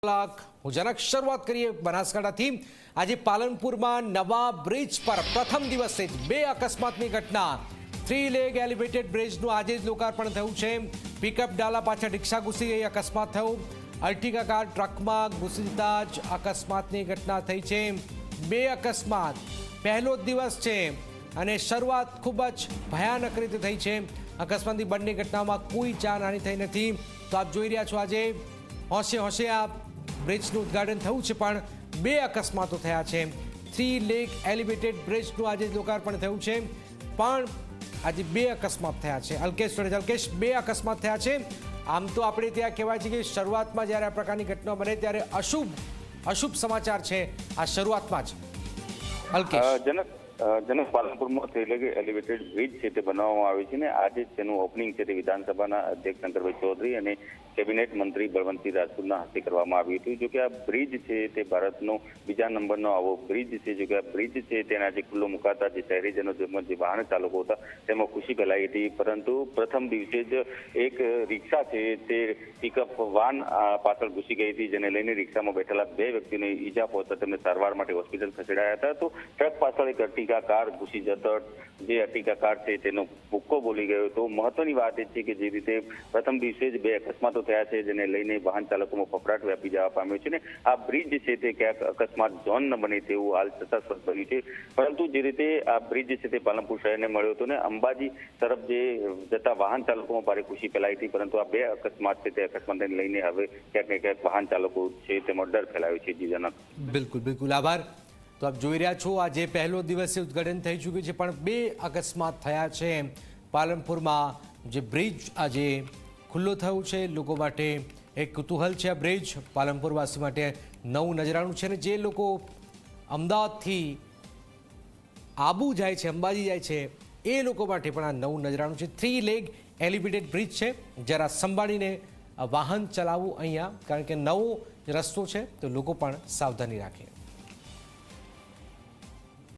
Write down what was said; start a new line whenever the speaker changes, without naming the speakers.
કલાક જરાક શરૂઆત કરીએ બનાસકાંઠાથી આજે પાલનપુરમાં નવા બ્રિજ પર પ્રથમ દિવસે જ બે અકસ્માતની ઘટના. થ્રી લેગ એલિવેટેડ બ્રિજનું આજે જ લોકાર્પણ થયું છે. પિકઅપ ડાલા પાછળ રિક્ષા ઘૂસી ગઈ, અકસ્માત થયો. અર્ટિગા કાર ટ્રકમાં ઘૂસી જ અકસ્માતની ઘટના થઈ છે. બે અકસ્માત. પહેલો જ દિવસ છે અને શરૂઆત ખૂબ જ ભયાનક રીતે થઈ છે. અકસ્માતની બંને ઘટનામાં કોઈ જાનહાની થઈ નથી. તો આપ જોઈ રહ્યા છો આજે. હોશે હોશે આ બ્રિજનું ઉદ્ઘાટન થયું છે, પણ બે અકસ્માતો થયા છે. થ્રી લેક એલિવેટેડ બ્રિજનું આજે લોકાર્પણ થયું છે. પણ આજે બે અકસ્માત થયા છે. અલ્કેશ જોડે અલ્કેશ, બે અકસ્માત થયા છે. આમ તો આપણે ત્યાં કહેવાય છે કે શરૂઆતમાં જ્યારે આ પ્રકારની ઘટના બને ત્યારે અશુભ અશુભ સમાચાર છે. આ શરૂઆતમાં જ. અલ્કેશ.
જનક અ, પાલનપુરમાં થયેલ કે એલિવેટેડ બ્રિજ છે તે બનાવવામાં આવે છે ને આજે તેનું ઓપનિંગ છે તે વિધાનસભાના અધ્યક્ષ શંકરભાઈ ચૌધરી અને કેબિનેટ મંત્રી બળવંતસિંહ રાજપૂતના હસ્તે કરવામાં આવ્યું હતું. જો કે આ બ્રિજ છે તે ભારતનો બીજા નંબરનો આવો બ્રિજ છે. જોકે આ બ્રિજ છે તેને આજે ખુલ્લો મુકાતા જે શહેરીજનો તેમજ જે વાહન ચાલકો હતા તેમાં ખુશી ફેલાઈ હતી. પરંતુ પ્રથમ દિવસે જ એક રિક્ષા છે તે પિકઅપ વાન પાછળ ઘૂસી ગઈ હતી જેને લઈને રિક્ષામાં બેઠેલા બે વ્યક્તિને ઈજા પહોંચતા તેમને સારવાર માટે હોસ્પિટલ ખસેડાયા હતા. તો ટ્રક પાછળ એક અર્ટિગા કાર ઘૂસી જતા જે ટીકાકાર છે તેનો ભૂક્કો બોલી ગયો હતો. મહત્વની વાત એ છે કે જે રીતે પ્રથમ દિવસે જ બે અકસ્માતો થયા છે, જેને લઈને વાહન ચાલકોમાં ફફડાટ વ્યાપી જવા પામ્યો છે ને આ બ્રિજ છે તે ક્યાંક અકસ્માત ઝોન ન બને તેવું હાલ ચર્ચાસ્પદ બન્યું છે. પરંતુ જે રીતે આ બ્રિજ છે તે પાલનપુર શહેરને મળ્યો હતો ને અંબાજી તરફ જે જતા વાહન ચાલકોમાં ભારે ખુશી ફેલાઈ હતી, પરંતુ આ બે અકસ્માત છે તે અકસ્માતને લઈને હવે ક્યાંક ને ક્યાંક વાહન ચાલકો છે તેમાં ડર ફેલાયો છે. જીજાના
બિલકુલ બિલકુલ. આભાર. તો આપ જોઈ રહ્યા છો, આજે પહેલો દિવસે ઉદ્ઘાટન થઈ ચૂક્યું છે, પણ બે અકસ્માત થયા છે. પાલનપુરમાં જે બ્રિજ આજે ખુલ્લો થયો છે, લોકો માટે એક કુતૂહલ છે આ બ્રિજ. પાલનપુરવાસી માટે નવું નજરાણું છે અને જે લોકો અમદાવાદથી આબુ જાય છે, અંબાજી જાય છે, એ લોકો માટે પણ આ નવું નજરાણું છે. થ્રી લેગ એલિવેટેડ બ્રિજ છે. જરા સંભાળીને વાહન ચલાવવું અહીંયા, કારણ કે નવો રસ્તો છે, તો લોકો પણ સાવધાની રાખે.